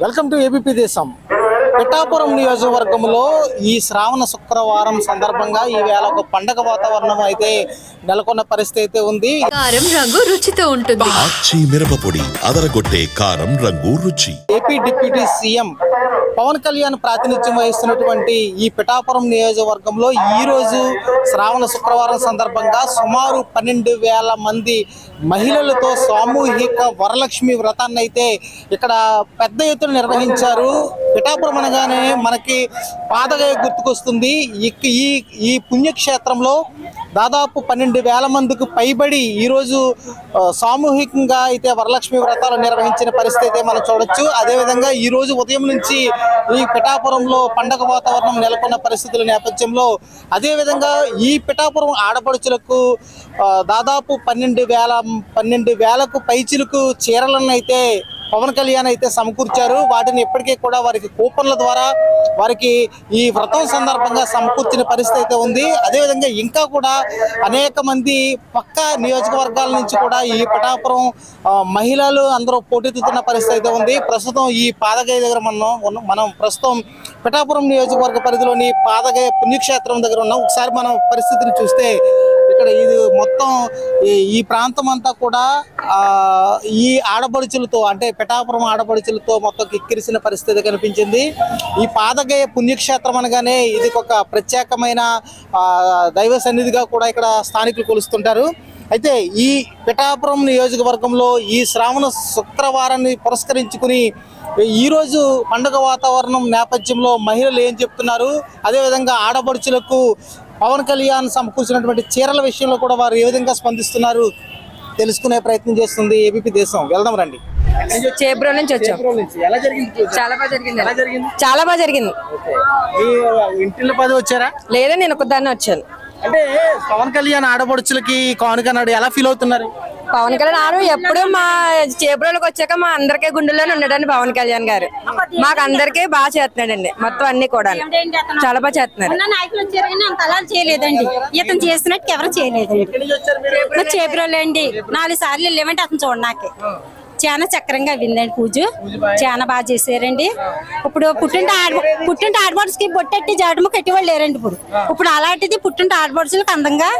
Welcome to ABP దేశం పిఠాపురం నియోజకవర్గంలో ఈ శ్రావణ శుక్రవారం సందర్భంగా ఈ వేళ ఒక పండగ వాతావరణం అయితే నెలకొన్న పరిస్థితి అయితే ఉంది. కారం రంగు రుచితో ఉంటుంది. మిరపపొడి అదరగొట్టే కారం రంగు రుచి. AP deputy CM Pavan Kalyan ప్రాతినిధ్యం వహిస్తున్నటువంటి ఈ పిఠాపురం నియోజకవర్గంలో ఈ రోజు శ్రావణ శుక్రవారం సందర్భంగా సుమారు పన్నెండు వేల మంది మహిళలతో సామూహిక వరలక్ష్మి వ్రతాన్ని అయితే ఇక్కడ పెద్ద ఎత్తున నిర్వహించారు. పిఠాపురం అనగానే మనకి పాదగయ గుర్తుకొస్తుంది. ఈ ఈ పుణ్యక్షేత్రంలో దాదాపు పన్నెండు వేల మందికి పైబడి ఈరోజు సామూహికంగా అయితే వరలక్ష్మి వ్రతాలు నిర్వహించిన పరిస్థితి అయితే మనం చూడొచ్చు. అదేవిధంగా ఈరోజు ఉదయం నుంచి ఈ పిఠాపురంలో పండగ వాతావరణం నెలకొన్న పరిస్థితుల నేపథ్యంలో అదేవిధంగా ఈ పిఠాపురం ఆడపడుచులకు దాదాపు పన్నెండు వేల పన్నెండు వేలకు పైచిలకు చీరలను అయితే పవన్ కళ్యాణ్ అయితే సమకూర్చారు. వాటిని ఇప్పటికీ కూడా వారికి కూపన్ల ద్వారా వారికి ఈ వ్రతం సందర్భంగా సమకూర్చిన పరిస్థితి అయితే ఉంది. అదేవిధంగా ఇంకా కూడా అనేక మంది పక్క నియోజకవర్గాల నుంచి కూడా ఈ పిఠాపురం మహిళలు అందరూ పోటెత్తుతున్న పరిస్థితి అయితే ఉంది. ప్రస్తుతం ఈ పాదగయ దగ్గర మనం మనం ప్రస్తుతం పిఠాపురం నియోజకవర్గ పరిధిలోని పాదగయ పుణ్యక్షేత్రం దగ్గర ఉన్నాం ఒకసారి మనం పరిస్థితిని చూస్తే ఇక్కడ ఇది మొత్తం ఈ- ప్రాంతం అంతా కూడా ఈ ఆడపడుచులతో అంటే పిఠాపురం ఆడపడుచులతో మొత్తం కిక్కిరిసిన పరిస్థితి కనిపించింది. ఈ పాదగయ పుణ్యక్షేత్రం అనగానే ఇది ఒక ప్రత్యేకమైన దైవ సన్నిధిగా కూడా ఇక్కడ స్థానికులు కొలుస్తుంటారు. అయితే ఈ పిఠాపురం నియోజకవర్గంలో ఈ శ్రావణ శుక్రవారాన్ని పురస్కరించుకుని ఈ రోజు పండుగ వాతావరణం నేపథ్యంలో మహిళలు ఏం చెప్తున్నారు? అదేవిధంగా ఆడపడుచులకు పవన్ కళ్యాణ్ సమకూర్చినటువంటి చీరల విషయంలో కూడా వారు ఏ విధంగా స్పందిస్తున్నారు తెలుసుకునే ప్రయత్నం చేస్తుంది ఏబీపీ దేశం. వెళ్దాం రండి. చేబ్రో నుంచి వచ్చాం. ఎలా జరిగింది చాలా బాగా జరిగింది. చాలా బాగా జరిగింది. మీ ఇంటిలో పది వచ్చారా? లేదా నేను ఒకదాన్ని వచ్చాను. అంటే పవన్ కళ్యాణ్ ఆడపడుచులకి కానుకన్నాడు ఎలా ఫీల్ అవుతున్నారు? పవన్ కళ్యాణ్ గారు ఎప్పుడు మా చేబ్రోలోకి వచ్చాక మా అందరికీ గుండెల్లోనే ఉన్నాడండి పవన్ కళ్యాణ్ గారు. మాకు అందరికీ బాగా చేస్తున్నాడండి. మొత్తం అన్ని కూడా చాలా బాగా చేస్తున్నారు చేయలేదండి. ఇతను చేస్తున్నట్టు ఎవరు చేయలేదండి. ఎక్కడి నుంచి వచ్చారు మీరు? మా చేపురోళ్ళండి నాలుగు సార్లు వెళ్ళామంటే అతను చూడనాకే. చాలా చక్రంగా విందండి పూజ. చాలా బాగా చేశారండి. ఇప్పుడు పుట్టింటి ఆడ పుట్టింటి ఆడబడుచుకి బొట్టెట్టి జాడము కట్టి వాళ్ళు లేరండి ఇప్పుడు. ఇప్పుడు అలాంటిది పుట్టింటి ఆడబడుచులకు అందంగా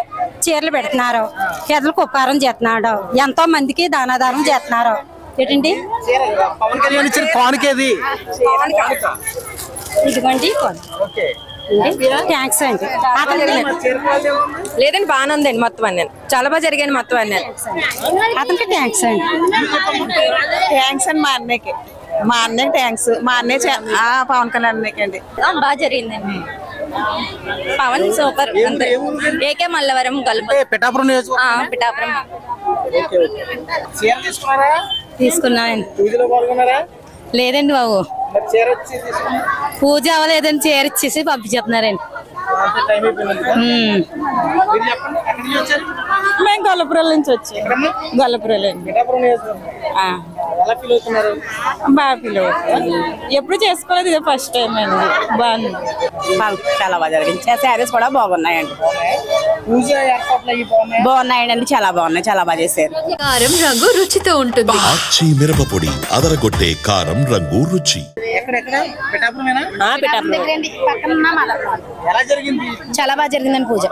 చీరలు పెడుతున్నారు. పెదలకు ఉపకారం చేస్తున్నాడు. ఎంతో మందికి దానాదానం చేస్తున్నారు. ఏంటండి? పవన్ కళ్యాణ్ ఇచ్చిన కానుకేది ఇదిగోండి థ్యాంక్స్ అండి. లేదండి బాగానే ఉందండి మొత్తం అన్నీ. చాలా బాగా జరిగాయి మొత్తం అన్నీ. అతనికి థ్యాంక్స్ అండి. థ్యాంక్స్ అండి మా అన్నయ్యకి. మా అన్నయ్యకి థ్యాంక్స్ మా అన్నయ్య పవన్ కళ్యాణ్ అన్నయ్యకి అండి. బాగా జరిగిందండి. పవన్ సూపర్ అంతే ఏకే మల్లవరం కలుపు పిఠాపురం నియోజకవర్గం. ఆ, పిఠాపురం. తీసుకున్నానండి పాల్గొన్నారా? లేదండి బాబు? పూజ అవ్వలేదని చీర ఇచ్చేసి పంపించేస్తున్నారండి. మేము. గొల్లపురం నుంచి వచ్చాం. గొల్లపురం ఎలా ఫీల్ అవుతున్నారు? బాగా పిల్లలు ఎప్పుడు చేసుకోలేదు ఇదే ఫస్ట్ టైం అండి. బాగుంది. చాలా బాగా జరిగింది. శారీస్ కూడా బాగున్నాయండి. బాగున్నాయండి. చాలా బాగున్నాయి. చాలా బాగా చేశారు. కారం రంగు రుచితో ఉంటుంది. ఆచి మిరపపొడి అదరగొట్టే కారం రంగు రుచి. ఎక్కడెక్కడ? పిఠాపురమేనా? పక్కన ఎలా జరిగింది? చాలా బాగా జరిగిందండి పూజ.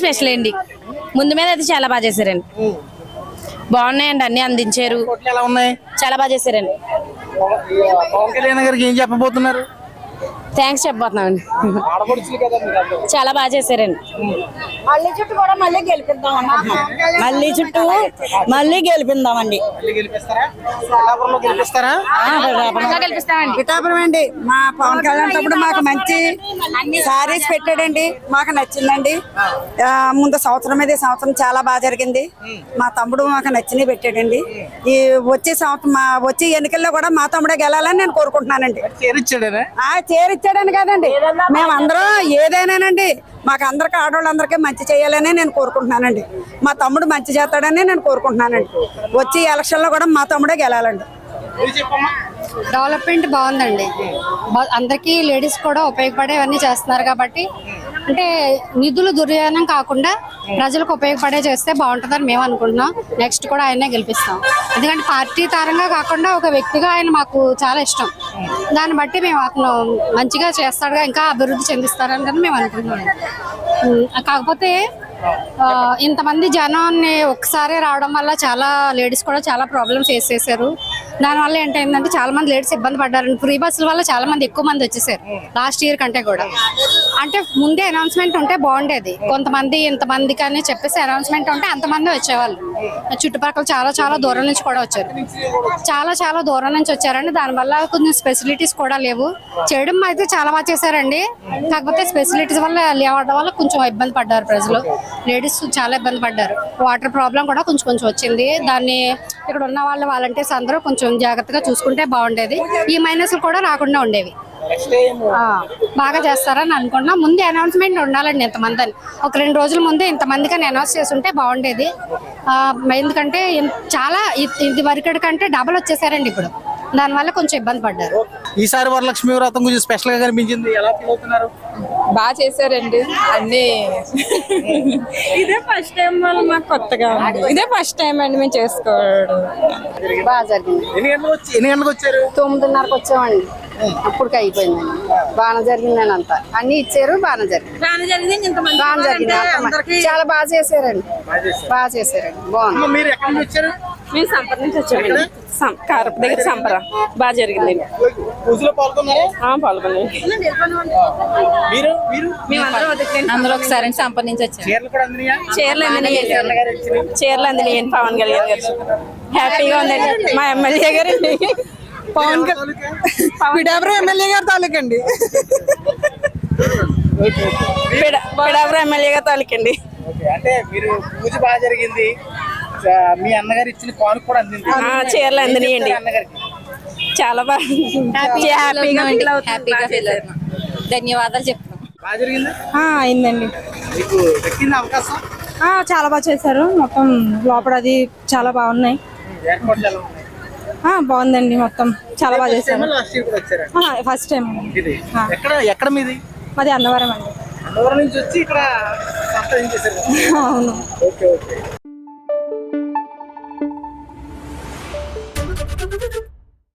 స్పెషల్ అండి. ముందు మీద అయితే చాలా బాగా చేశారండి. బాగున్నాయండి అన్ని అందించారు. కోట్లు ఎలా ఉన్నాయి? చాలా బాగా చేశారండి. పవన్ కళ్యాణ్ గారికి ఏం చెప్పబోతున్నారు? థ్యాంక్స్ చెప్పబోతున్నామండి. చాలా బాగా చేశారండి. మళ్ళీ చుట్టూ కూడా మళ్ళీ గెలిపిద్దామండి మళ్ళీ చుట్టూ మళ్ళీ గెలిపిద్దామండి మళ్ళీ గెలిపిస్తారా? పిఠాపురంలో గెలిపిస్తారా పిఠాపురం అండి మా పవన్ కళ్యాణ్ తప్పుడు మాకు మంచి సారీస్ పెట్టాడండి. మాకు నచ్చిందండి. ముందు సంవత్సరం మీద ఈ సంవత్సరం చాలా బాగా జరిగింది. మా తమ్ముడు మాకు నచ్చినవి పెట్టాడండి. ఈ వచ్చే సంవత్సరం మా వచ్చే ఎన్నికల్లో కూడా మా తమ్ముడే గెలాలని నేను కోరుకుంటున్నానండి. చేరిచ్చాడనే? ఆ చేరిచ్చాడని కాదండి. మేమందరం ఏదైనానండి మాకు అందరికి ఆడవాళ్ళందరికీ మంచి చేయాలని నేను కోరుకుంటున్నానండి. మా తమ్ముడు మంచి చేస్తాడని నేను కోరుకుంటున్నానండి. వచ్చే ఎలక్షన్లో కూడా మా తమ్ముడే గెలాలండి. డెవలప్మెంట్ బాగుందండి. అందరికీ లేడీస్ కూడా ఉపయోగపడేవన్నీ చేస్తున్నారు కాబట్టి అంటే నిధులు దుర్వ్యయం కాకుండా ప్రజలకు ఉపయోగపడే చేస్తే బాగుంటుందని మేము అనుకుంటున్నాం. నెక్స్ట్ కూడా ఆయనే గెలిపిస్తాం. ఎందుకంటే పార్టీ తారంగా కాకుండా ఒక వ్యక్తిగా ఆయన మాకు చాలా ఇష్టం. దాన్ని బట్టి మేము అతను మంచిగా చేస్తాడుగా ఇంకా అభివృద్ధి చెందిస్తారని కానీ మేము అనుకుంటున్నాం. కాకపోతే ఇంతమంది జనాన్ని ఒకసారి రావడం వల్ల చాలా లేడీస్ కూడా చాలా ప్రాబ్లమ్ ఫేస్ చేశారు. దానివల్ల ఏంటంటే చాలా మంది లేడీస్ ఇబ్బంది పడ్డారు. ఫ్రీ బస్సుల వల్ల చాలా మంది ఎక్కువ మంది వచ్చేసారు. లాస్ట్ ఇయర్ కంటే కూడా. అంటే ముందే అనౌన్స్మెంట్ ఉంటే బాగుండేది. కొంతమంది ఇంతమంది కానీ చెప్పేసి అనౌన్స్మెంట్ ఉంటే అంతమంది వచ్చేవాళ్ళు. చుట్టుపక్కల చాలా చాలా దూరం నుంచి కూడా వచ్చారు. చాలా చాలా దూరం నుంచి వచ్చారండి. దానివల్ల కొంచెం ఫెసిలిటీస్ కూడా లేవు. చేయడం అయితే చాలా బాగా చేశారండి. కాకపోతే ఫెసిలిటీస్ వల్ల లేవడం వల్ల కొంచెం ఇబ్బంది పడ్డారు ప్రజలు. లేడీస్ చాలా ఇబ్బంది పడ్డారు. వాటర్ ప్రాబ్లం కూడా కొంచెం కొంచెం వచ్చింది. దాన్ని ఇక్కడ ఉన్న వాళ్ళు వాలంటీర్స్ అందరూ కొంచెం జాగ్రత్తగా చూసుకుంటే బాగుండేది. ఈ మైనస్లు కూడా రాకుండా ఉండేవి. బాగా చేస్తారని అనుకుంటున్నా ముందే అనౌన్స్మెంట్ ఉండాలండి ఇంతమంది అని ఒక రెండు రోజుల ముందే ఇంతమందికి అని అనౌన్స్ చేసి ఉంటే బాగుండేది ఎందుకంటే చాలా ఇది వరకటి కంటే డబల్ వచ్చేసారండి ఇప్పుడు. దానివల్ల కొంచెం ఇబ్బంది పడ్డారు. ఈసారి వరలక్ష్మి వ్రతం కొంచెం స్పెషల్గా కనిపించింది. ఎలా ఫీల్ అవుతున్నారు? బాగా చేశారండి. అన్ని ఇదే ఫస్ట్ టైం వల్ల మాకు కొత్తగా ఉంది. ఇదే ఫస్ట్ టైం అండి మేము చేసుకోవడం. బాగా జరిగింది. ఎన్ని గంటలకు వచ్చి ఎన్ని గంటలకు వచ్చారు? తొమ్మిదిన్నరకు వచ్చామండి. అప్పటికి అయిపోయిందండి బాగా జరిగిందని అంతా. అన్ని ఇచ్చారు బాగా జరిగింది. బాగా జరిగింది. చాలా బాగా చేశారండి. బాగా చేశారండి. బాగుంది. మీరు ఎక్కడి నుంచి వచ్చారు? మేము సంపద నుంచి వచ్చామండి. కారపు దగ్గర సంపర బాగా జరిగింది పూజలో పాల్గొన్నారా? పాల్గొన్నాం. మీరు? మీరు? అందరూ ఒకసారి సంపద నుంచి వచ్చాం చీరలు కూడా అందినాయా? చీరలు గారు అందినాయి. పవన్ కళ్యాణ్ గారు. హ్యాపీగా ఉందండి. మా ఎమ్మెల్యే గారండి పవన్ పిడాబ్ర ఎమ్మెల్యే గారు తాలూకండి. పిడాబ్ర ఎమ్మెల్యే గారు తాలూకండి. అంటే మీరు పూజ బాగా జరిగింది. మీ అన్నగారు ఇచ్చిన కానుక కూడా అందింది. ఆ, చీరలు అందినాయండి అన్నగారికి? చాలా బాగా హ్యాపీగా ఫీల్ హ్యాపీగా ఫీల్ ధన్యవాదాలు చెప్తున్నాం. బాగా జరిగిందా? అయిందండి. మీకు దక్కింది అవకాశం? చాలా బాగా చేశారు. మొత్తం లోపల అది చాలా బాగున్నాయి. బాగుందండి మొత్తం. చాలా బాగా చేశారు. ఫస్ట్ టైం ఇది. ఎక్కడ ఎక్కడ మీది? మాది అన్నవరం అండి. అన్నవరం నుంచి వచ్చి ఇక్కడ అవును. Okay okay.